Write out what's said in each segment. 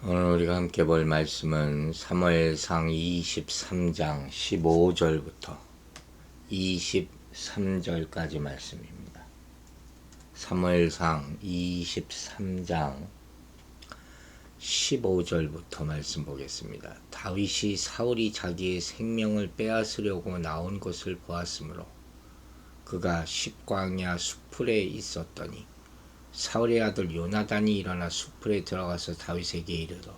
오늘 우리가 함께 볼 말씀은 사무엘상 23장 15절부터 23절까지 말씀입니다. 사무엘상 23장 15절부터 말씀 보겠습니다. 다윗이 사울이 자기의 생명을 빼앗으려고 나온 것을 보았으므로 그가 십광야 수풀에 있었더니 사울의 아들 요나단이 일어나 수풀에 들어가서 다윗에게 이르러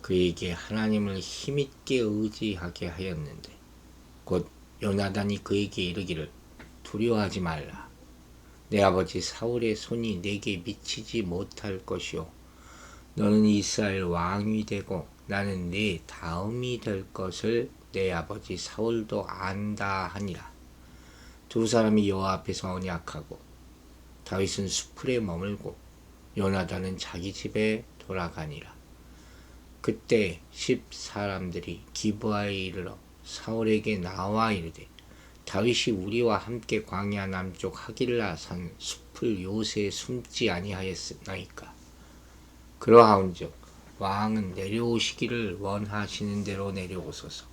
그에게 하나님을 힘있게 의지하게 하였는데 곧 요나단이 그에게 이르기를 두려워하지 말라. 내 아버지 사울의 손이 내게 미치지 못할 것이요 너는 이스라엘 왕이 되고 나는 네 다음이 될 것을 내 아버지 사울도 안다 하니라. 두 사람이 여호와 앞에서 언약하고 다윗은 수풀에 머물고 요나단은 자기 집에 돌아가니라. 그때 십 사람들이 기브아에 이르러 사울에게 나와 이르되 다윗이 우리와 함께 광야 남쪽 하길라 산 숲을 요새 숨지 아니하였나이까. 그러하온즉 왕은 내려오시기를 원하시는 대로 내려오소서.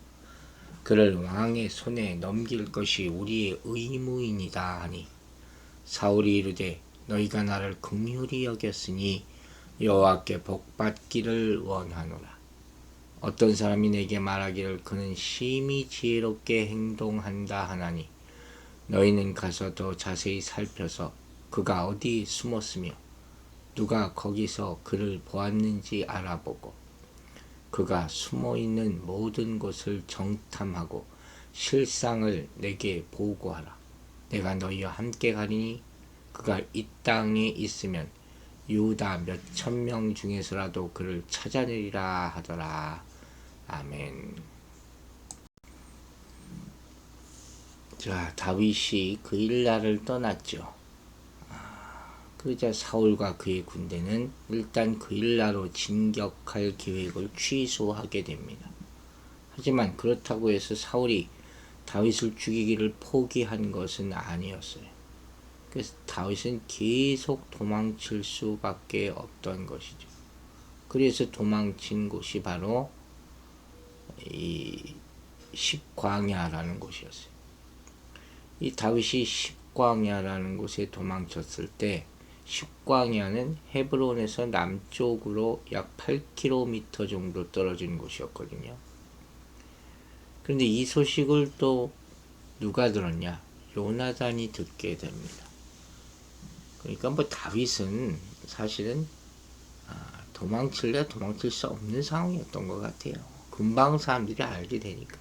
그를 왕의 손에 넘길 것이 우리의 의무이니다 하니 사울이 이르되 너희가 나를 긍휼히 여겼으니 여호와께 복 받기를 원하노라. 어떤 사람이 내게 말하기를 그는 심히 지혜롭게 행동한다 하나니 너희는 가서 더 자세히 살펴서 그가 어디 숨었으며 누가 거기서 그를 보았는지 알아보고 그가 숨어 있는 모든 곳을 정탐하고 실상을 내게 보고하라. 내가 너희와 함께 가리니 그가 이 땅에 있으면 유다 몇 천 명 중에서라도 그를 찾아내리라 하더라. 아멘. 자, 다윗이 그 일날을 떠났죠. 아, 그러자 사울과 그의 군대는 일단 그 일나로 진격할 계획을 취소하게 됩니다. 하지만 그렇다고 해서 사울이 다윗을 죽이기를 포기한 것은 아니었어요. 그래서 다윗은 계속 도망칠 수밖에 없던 것이죠. 그래서 도망친 곳이 바로 이 십광야라는 곳이었어요. 이 다윗이 십광야라는 곳에 도망쳤을 때 십광야는 헤브론에서 남쪽으로 약 8km 정도 떨어진 곳이었거든요. 그런데 이 소식을 또 누가 들었냐? 요나단이 듣게 됩니다. 그러니까 뭐 다윗은 사실은 아, 도망칠래 도망칠 수 없는 상황이었던 것 같아요. 금방 사람들이 알게 되니까.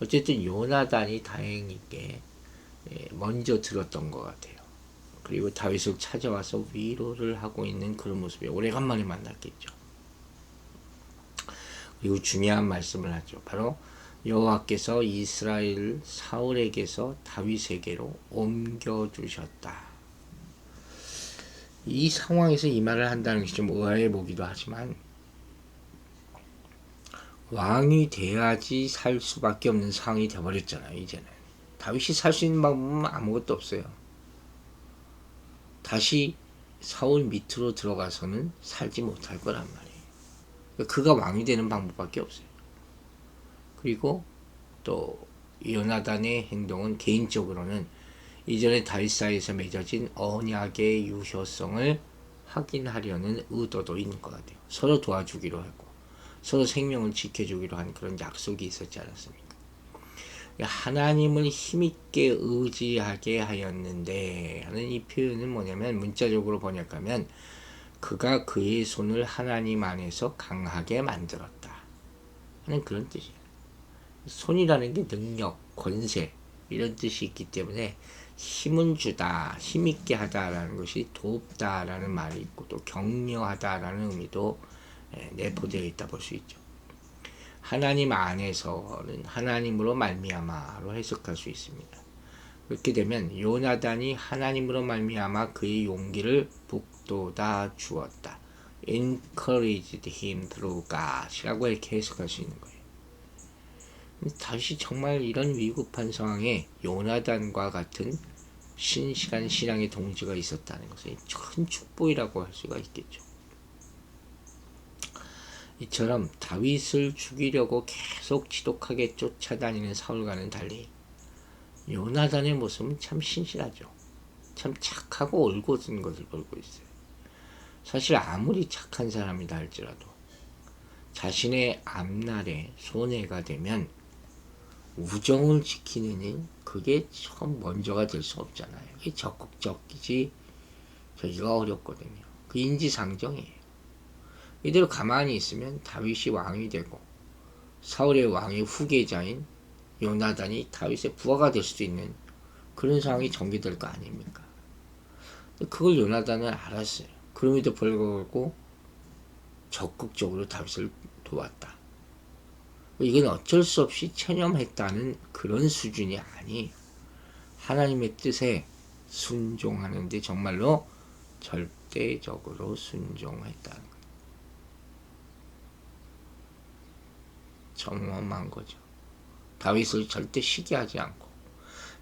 어쨌든 요나단이 다행히게 예, 먼저 들었던 것 같아요. 그리고 다윗을 찾아와서 위로를 하고 있는 그런 모습이 오래간만에 만났겠죠. 그리고 중요한 말씀을 하죠. 바로 여호와께서 이스라엘 사울에게서 다윗에게로 옮겨 주셨다. 이 상황에서 이 말을 한다는 것이 좀 의아해 보기도 하지만 왕이 돼야지 살 수밖에 없는 상황이 돼버렸잖아요. 이제는 다윗이 살 수 있는 방법은 아무것도 없어요. 다시 사울 밑으로 들어가서는 살지 못할 거란 말이에요. 그가 왕이 되는 방법밖에 없어요. 그리고 또 요나단의 행동은 개인적으로는 이전에 다윗 사이에서 맺어진 언약의 유효성을 확인하려는 의도도 있는 것 같아요. 서로 도와주기로 하고 서로 생명을 지켜주기로 한 그런 약속이 있었지 않았습니까? 하나님을 힘있게 의지하게 하였는데 하는 이 표현은 뭐냐면 문자적으로 번역하면 그가 그의 손을 하나님 안에서 강하게 만들었다 하는 그런 뜻이에요. 손이라는 게 능력, 권세 이런 뜻이 있기 때문에 힘은 주다, 힘있게 하다라는 것이 돕다라는 말이 있고 또 격려하다라는 의미도 예, 내포되어 있다 볼 수 있죠. 하나님 안에서는 하나님으로 말미암아로 해석할 수 있습니다. 그렇게 되면 요나단이 하나님으로 말미암아 그의 용기를 북돋아 주었다. encouraged him through God이라고 이렇게 해석할 수 있는 거예요. 다시 정말 이런 위급한 상황에 요나단과 같은 신실한 신앙의 동지가 있었다는 것은 큰 축복이라고 할 수가 있겠죠. 이처럼 다윗을 죽이려고 계속 지독하게 쫓아다니는 사울과는 달리 요나단의 모습은 참 신실하죠. 참 착하고 올곧은 것을 보고 있어요. 사실 아무리 착한 사람이다 할지라도 자신의 앞날에 손해가 되면 우정을 지키는 일 그게 참 먼저가 될 수 없잖아요. 이게 적극적이지 저기가 어렵거든요. 그 인지상정이에요. 이대로 가만히 있으면 다윗이 왕이 되고 사울의 왕의 후계자인 요나단이 다윗의 부하가 될 수도 있는 그런 상황이 전개될 거 아닙니까? 그걸 요나단은 알았어요. 그럼에도 불구하고 적극적으로 다윗을 도왔다. 이건 어쩔 수 없이 체념했다는 그런 수준이 아니 하나님의 뜻에 순종하는데 정말로 절대적으로 순종했다는 거예요. 정엄한 거죠. 다윗을 절대 시기하지 않고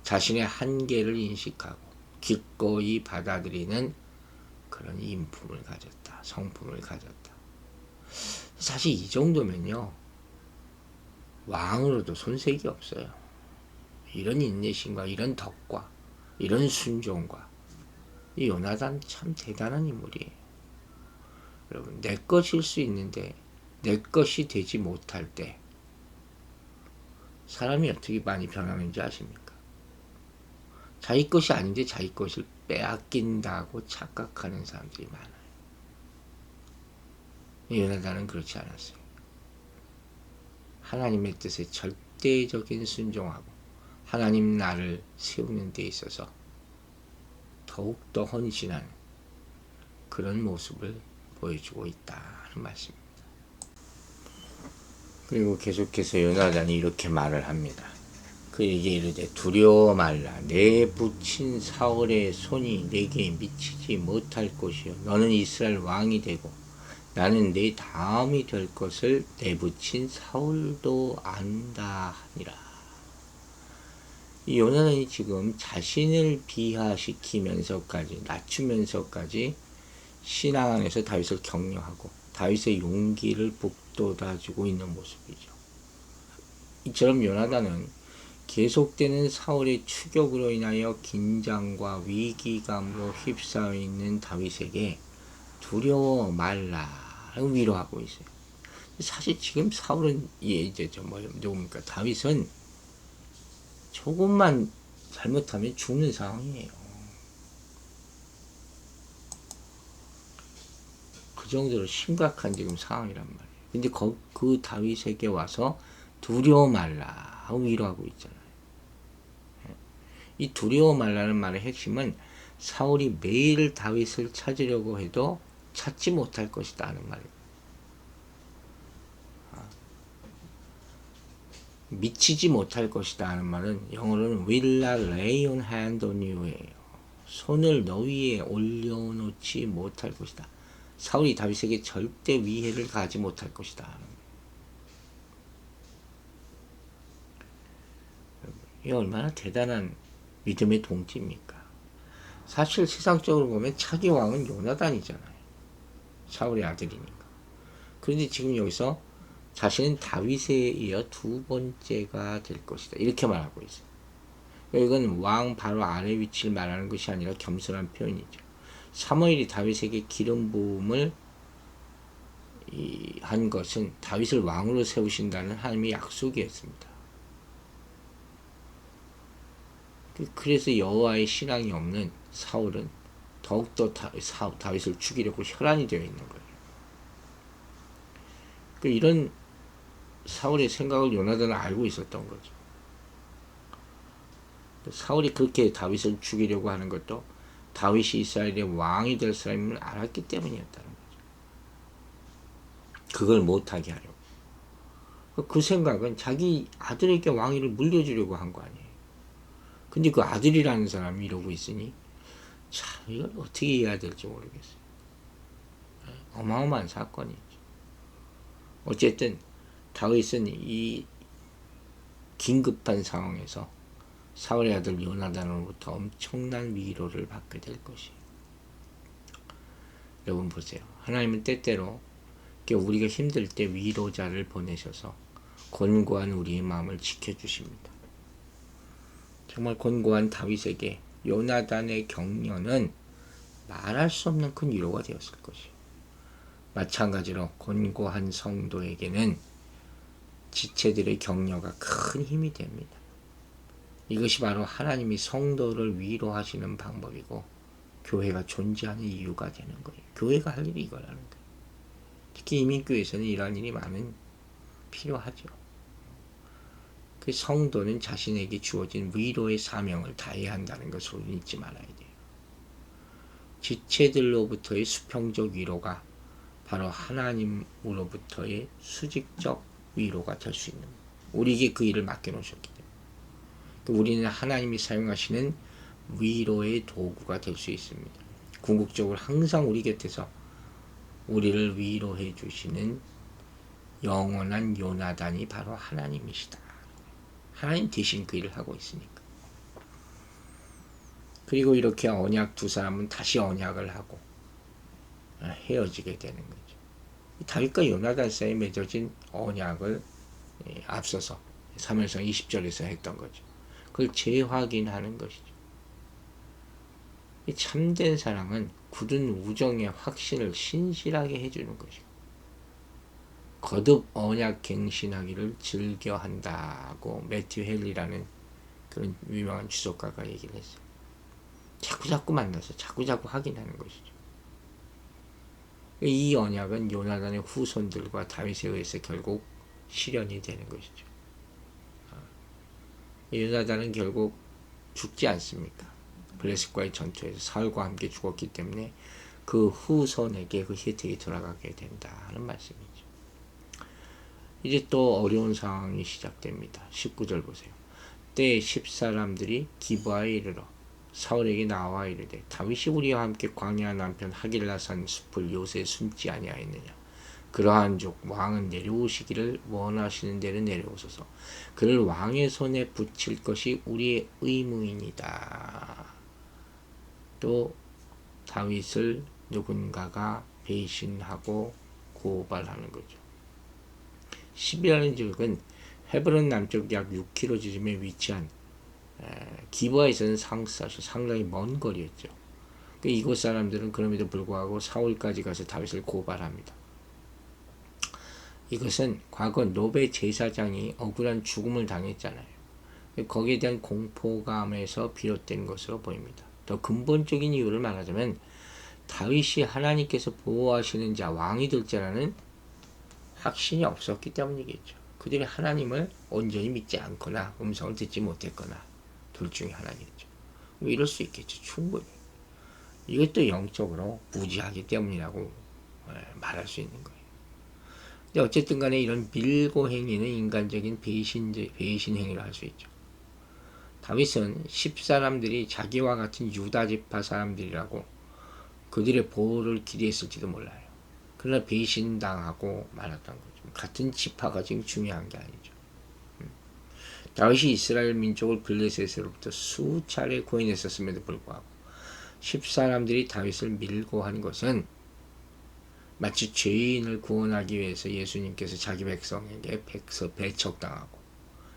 자신의 한계를 인식하고 기꺼이 받아들이는 그런 인품을 가졌다. 성품을 가졌다. 사실 이 정도면요. 왕으로도 손색이 없어요. 이런 인내심과 이런 덕과 이런 순종과 이 요나단 참 대단한 인물이에요. 여러분 내 것일 수 있는데 내 것이 되지 못할 때 사람이 어떻게 많이 변하는지 아십니까? 자기 것이 아닌데 자기 것을 빼앗긴다고 착각하는 사람들이 많아요. 요나단은 그렇지 않았어요. 하나님의 뜻에 절대적인 순종하고 하나님 나를 세우는 데 있어서 더욱더 헌신한 그런 모습을 보여주고 있다는 말씀입니다. 그리고 계속해서 요나단이 이렇게 말을 합니다. 그에게 이르되 두려워 말라 내 붙인 사울의 손이 내게 미치지 못할 것이요 너는 이스라엘 왕이 되고 나는 내 다음이 될 것을 내붙인 사울도 안다 하니라. 이 요나단이 지금 자신을 비하시키면서까지 낮추면서까지 신앙 안에서 다윗을 격려하고 다윗의 용기를 북돋아주고 있는 모습이죠. 이처럼 요나단은 계속되는 사울의 추격으로 인하여 긴장과 위기감으로 휩싸여 있는 다윗에게 두려워 말라 위로하고 있어요. 사실 지금 사울은 예, 이제 저뭐 누굽니까 다윗은 조금만 잘못하면 죽는 상황이에요. 그 정도로 심각한 지금 상황이란 말이에요. 근데 그, 그 다윗에게 와서 두려워 말라 하고 위로하고 있잖아요. 이 두려워 말라는 말의 핵심은 사울이 매일 다윗을 찾으려고 해도 찾지 못할 것이다 하는. 아. 미치지 못할 것이다 하는 말은 영어로는 will not lay on hand on you예요. 손을 너 위에 올려놓지 못할 것이다. 사울이 다윗에게 절대 위해를 가지 못할 것이다. 이 얼마나 대단한 믿음의 동지입니까? 사실 세상적으로 보면 차기 왕은 요나단이잖아요. 사울의 아들이니까. 그런데 지금 여기서 자신은 다윗에 이어 두 번째가 될 것이다. 이렇게 말하고 있어요. 이건 왕 바로 아래 위치를 말하는 것이 아니라 겸손한 표현이죠. 사무엘이 다윗에게 기름 부음을 한 것은 다윗을 왕으로 세우신다는 하나님의 약속이었습니다. 그, 그래서 여호와의 신앙이 없는 사울은 더욱더 다윗을 죽이려고 혈안이 되어 있는 거예요. 그 이런 사울의 생각을 요나단은 알고 있었던 거죠. 사울이 그렇게 다윗을 죽이려고 하는 것도 다윗이 이스라엘의 왕이 될 사람임을 알았기 때문이었다는 거죠. 그걸 못하게 하려고. 그 생각은 자기 아들에게 왕위를 물려주려고 한 거 아니에요. 근데 그 아들이라는 사람이 이러고 있으니 참 이걸 어떻게 이해해야 될지 모르겠어요. 어마어마한 사건이죠. 어쨌든 다윗은 이 긴급한 상황에서 사울의 아들 요나단으로부터 엄청난 위로를 받게 될 것이에요. 여러분 보세요. 하나님은 때때로 우리가 힘들 때 위로자를 보내셔서 권고한 우리의 마음을 지켜주십니다. 정말 권고한 다윗에게 요나단의 격려는 말할 수 없는 큰 위로가 되었을 것이요. 마찬가지로 권고한 성도에게는 지체들의 격려가 큰 힘이 됩니다. 이것이 바로 하나님이 성도를 위로하시는 방법이고 교회가 존재하는 이유가 되는 거예요. 교회가 할 일이 이거라는 거예요. 특히 이민교회에서는 이러한 일이 많은 필요하죠. 그 성도는 자신에게 주어진 위로의 사명을 다해야 한다는 것을 잊지 말아야 돼요. 지체들로부터의 수평적 위로가 바로 하나님으로부터의 수직적 위로가 될 수 있는 우리에게 그 일을 맡겨놓으셨기 때문에 그 우리는 하나님이 사용하시는 위로의 도구가 될 수 있습니다. 궁극적으로 항상 우리 곁에서 우리를 위로해 주시는 영원한 요나단이 바로 하나님이시다. 하나님 대신 그 일을 하고 있으니까. 그리고 이렇게 언약 두 사람은 다시 언약을 하고 헤어지게 되는 거죠. 다윗과 요나단 사이에 맺어진 언약을 예, 앞서서 3일성 20절에서 했던 거죠. 그걸 재확인하는 것이죠. 참된 사랑은 굳은 우정의 확신을 신실하게 해주는 것이고 거듭 언약 갱신하기를 즐겨한다고 매튜 헬리라는 그런 유명한 주석가가 얘기를 했어요. 자꾸 자꾸 만나서 자꾸 자꾸 확인하는 것이죠. 이 언약은 요나단의 후손들과 다윗에 의해서 결국 실현이 되는 것이죠. 아, 요나단은 결국 죽지 않습니까? 블레셋과의 전투에서 사울과 함께 죽었기 때문에 그 후손에게 그 혜택이 돌아가게 된다는 말씀이죠. 이제 또 어려운 상황이 시작됩니다. 19절 보세요. 때 십사람들이 기부하에 이르러 사울에게 나와 이르되 다윗이 우리와 함께 광야 남편 하길라산 숲을 요새 숨지 아니하였느냐 그러한 족 왕은 내려오시기를 원하시는 대로 내려오소서 그를 왕의 손에 붙일 것이 우리의 의무입니다 또 다윗을 누군가가 배신하고 고발하는 거죠 10이라는 지역은 헤브론 남쪽 약 6km 지점에 위치한 기부하에서는 사실 상당히 먼 거리였죠. 그 이곳 사람들은 그럼에도 불구하고 사울까지 가서 다윗을 고발합니다. 이것은 과거 노베 제사장이 억울한 죽음을 당했잖아요. 거기에 대한 공포감에서 비롯된 것으로 보입니다. 더 근본적인 이유를 말하자면 다윗이 하나님께서 보호하시는 자, 왕이 될 자라는 확신이 없었기 때문이겠죠. 그들이 하나님을 온전히 믿지 않거나 음성을 듣지 못했거나 둘 중에 하나겠죠. 뭐 이럴 수 있겠죠. 충분히. 이것도 영적으로 무지하기 때문이라고 예, 말할 수 있는 거예요. 근데 어쨌든 간에 이런 밀고 행위는 인간적인 배신, 배신 행위를 할 수 있죠. 다윗은 십사람들이 자기와 같은 유다 지파 사람들이라고 그들의 보호를 기대했을지도 몰라요. 그러나 배신당하고 말았던 거죠. 같은 지파가 지금 중요한 게 아니죠. 다윗이 이스라엘 민족을 블레셋으로부터 수차례 구원했었음에도 불구하고 십사람들이 다윗을 밀고 한 것은 마치 죄인을 구원하기 위해서 예수님께서 자기 백성에게 백서 배척당하고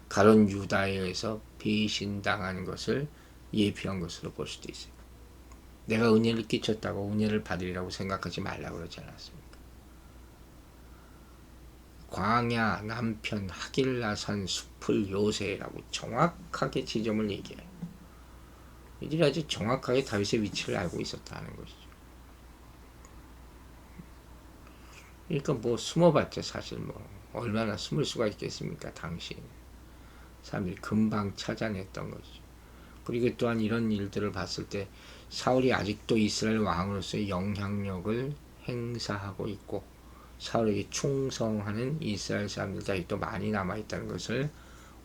가론 유다에 의해서 배신당하는 것을 예표한 것으로 볼 수도 있어요. 내가 은혜를 끼쳤다고 은혜를 받으리라고 생각하지 말라고 그러지 않았습니까? 광야 남편 하길라산 숲을 요새라고 정확하게 지점을 얘기해요. 이들이 아주 정확하게 다윗의 위치를 알고 있었다는 것이죠. 그러니까 뭐 숨어봤자 사실 뭐 얼마나 숨을 수가 있겠습니까 당시 사람들이 금방 찾아냈던 것이죠. 그리고 또한 이런 일들을 봤을 때 사울이 아직도 이스라엘 왕으로서의 영향력을 행사하고 있고 사울에게 충성하는 이스라엘 사람들이 또 많이 남아 있다는 것을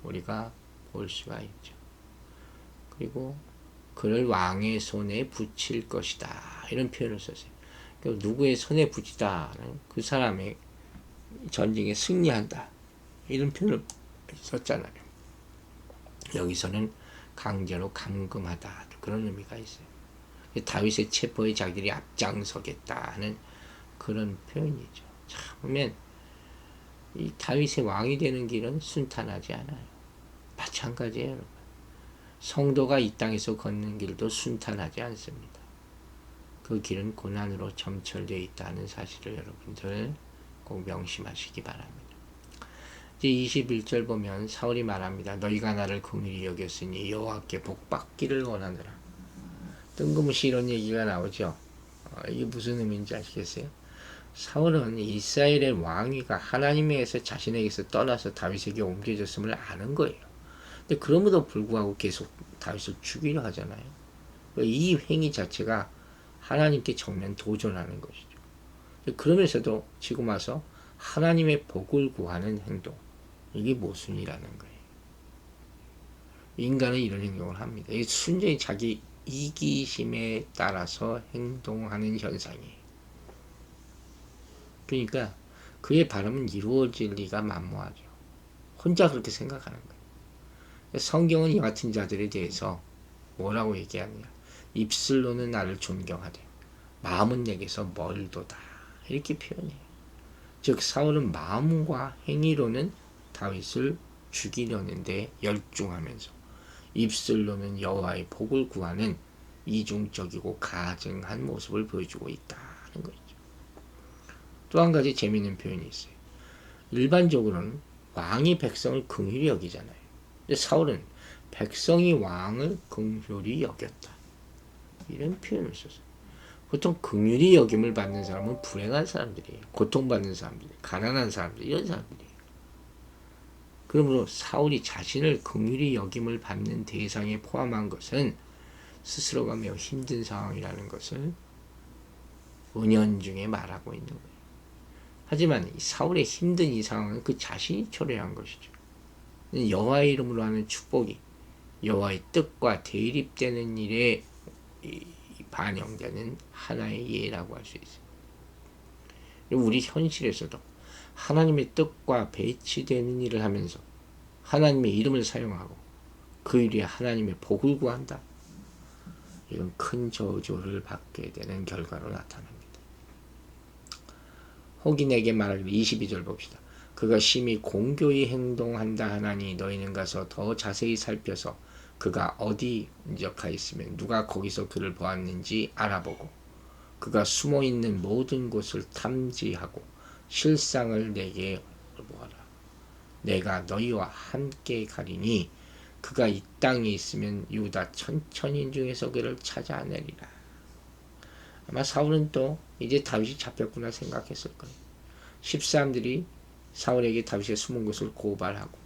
우리가 볼 수가 있죠. 그리고 그를 왕의 손에 붙일 것이다 이런 표현을 썼어요. 그러니까 누구의 손에 붙이다는 그 사람의 전쟁에 승리한다 이런 표현을 썼잖아요. 여기서는 강제로 감금하다 그런 의미가 있어요. 다윗의 체포에 자기들이 앞장서겠다는 그런 표현이죠. 자 보면 이 다윗의 왕이 되는 길은 순탄하지 않아요. 마찬가지예요, 여러분. 성도가 이 땅에서 걷는 길도 순탄하지 않습니다. 그 길은 고난으로 점철되어 있다는 사실을 여러분들 꼭 명심하시기 바랍니다. 이제 21절 보면 사울이 말합니다. 너희가 나를 긍휼히 여겼으니 여호와께 복받기를 원하노라. 뜬금없이 이런 얘기가 나오죠. 어, 이게 무슨 의미인지 아시겠어요? 사울은 이스라엘의 왕위가 하나님에게서 자신에게서 떠나서 다윗에게 옮겨졌음을 아는 거예요. 근데 그럼에도 불구하고 계속 다윗을 죽이려 하잖아요. 이 행위 자체가 하나님께 정면 도전하는 것이죠. 그러면서도 지금 와서 하나님의 복을 구하는 행동. 이게 모순이라는 거예요. 인간은 이런 행동을 합니다. 이 순전히 자기 이기심에 따라서 행동하는 현상이에요. 그러니까 그의 바람은 이루어질 리가 만무하죠. 혼자 그렇게 생각하는 거예요. 성경은 이 같은 자들에 대해서 뭐라고 얘기하느냐. 입술로는 나를 존경하되 마음은 내게서 멀도다. 이렇게 표현해요. 즉 사울은 마음과 행위로는 다윗을 죽이려는 데 열중하면서 입술로는 여호와의 복을 구하는 이중적이고 가증한 모습을 보여주고 있다는 거죠. 또 한 가지 재미있는 표현이 있어요. 일반적으로는 왕이 백성을 긍휼히 여기잖아요. 사울은 백성이 왕을 긍휼히 여겼다. 이런 표현을 썼어요. 보통 긍휼히 여김을 받는 사람은 불행한 사람들이에요. 고통받는 사람들, 가난한 사람들, 이런 사람들이에요. 그러므로 사울이 자신을 긍휼히 여김을 받는 대상에 포함한 것은 스스로가 매우 힘든 상황이라는 것을 은연 중에 말하고 있는 거예요. 하지만 사울의 힘든 이 상황은 그 자신이 초래한 것이죠. 여호와의 이름으로 하는 축복이 여호와의 뜻과 대립되는 일에 반영되는 하나의 예라고 할 수 있어요. 우리 현실에서도 하나님의 뜻과 배치되는 일을 하면서 하나님의 이름을 사용하고 그 일에 하나님의 복을 구한다. 이건 큰 저주를 받게 되는 결과로 나타납니다. 혹인에게 말하기를 22절 봅시다. 그가 심히 공교히 행동한다 하나니 너희는 가서 더 자세히 살펴서 그가 어디 인적하 있으면 누가 거기서 그를 보았는지 알아보고 그가 숨어 있는 모든 곳을 탐지하고 실상을 내게 보아라. 내가 너희와 함께 가리니 그가 이 땅에 있으면 유다 천천인 중에서 그를 찾아내리라. 아마 사울은 또 이제 다윗이 잡혔구나 생각했을 거예요. 십사람들이 사울에게 다윗의 숨은 곳을 고발하고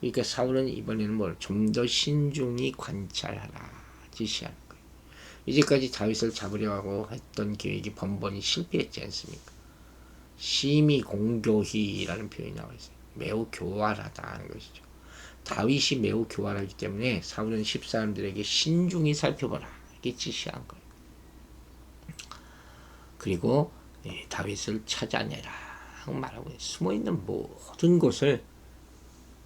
그러니까 사울은 이번에는 뭘 좀 더 신중히 관찰하라 지시하는 거예요. 이제까지 다윗을 잡으려 하고 했던 계획이 번번이 실패했지 않습니까? 심히 공교히라는 표현이 나와 있어요. 매우 교활하다 하는 것이죠. 다윗이 매우 교활하기 때문에 사울은 십사람들에게 신중히 살펴보라 이렇게 지시한 거예요. 그리고 예, 다윗을 찾아내라 하고 말하고 숨어 있는 모든 곳을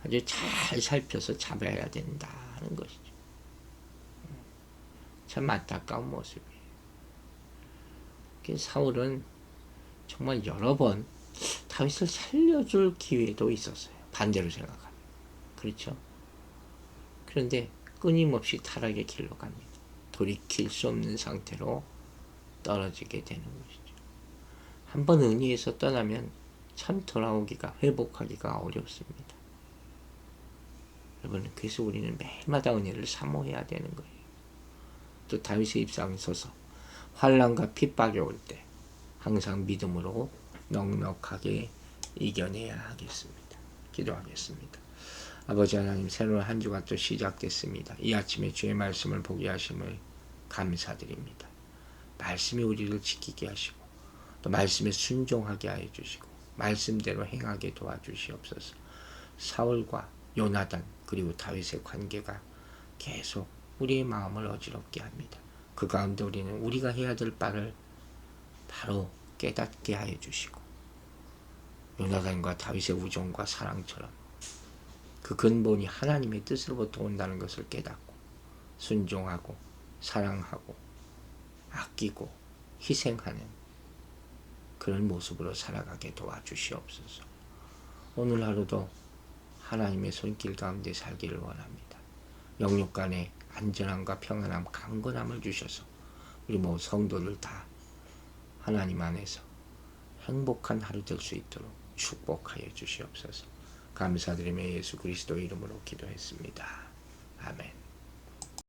아주 잘 살펴서 잡아야 된다는 것이죠. 참 안타까운 모습이에요. 사울은 정말 여러 번 다윗을 살려줄 기회도 있었어요. 반대로 생각하면. 그렇죠? 그런데 끊임없이 타락의 길로 갑니다. 돌이킬 수 없는 상태로 떨어지게 되는 것이죠. 한번 은혜에서 떠나면 참 돌아오기가, 회복하기가 어렵습니다. 여러분, 그래서 우리는 매일마다 은혜를 사모해야 되는 거예요. 또 다윗의 입장에 서서 환란과 핍박이 올 때 항상 믿음으로 넉넉하게 이겨내야 하겠습니다. 기도하겠습니다. 아버지 하나님 새로운 한 주가 또 시작됐습니다. 이 아침에 주의 말씀을 보게 하심을 감사드립니다. 말씀이 우리를 지키게 하시고 또 말씀에 순종하게 하여 주시고 말씀대로 행하게 도와주시옵소서. 사울과 요나단 그리고 다윗의 관계가 계속 우리의 마음을 어지럽게 합니다. 그 가운데 우리는 우리가 해야 될 바를 바로 깨닫게 하여 주시고 요나단과 다윗의 우정과 사랑처럼 그 근본이 하나님의 뜻으로부터 온다는 것을 깨닫고 순종하고 사랑하고 아끼고 희생하는 그런 모습으로 살아가게 도와주시옵소서. 오늘 하루도 하나님의 손길 가운데 살기를 원합니다. 영육 간의 안전함과 평안함, 강건함을 주셔서 우리 모 성도들 다 하나님 안에서 행복한 하루 될 수 있도록 축복하여 주시옵소서. 감사드리며 예수 그리스도 이름으로 기도했습니다. 아멘.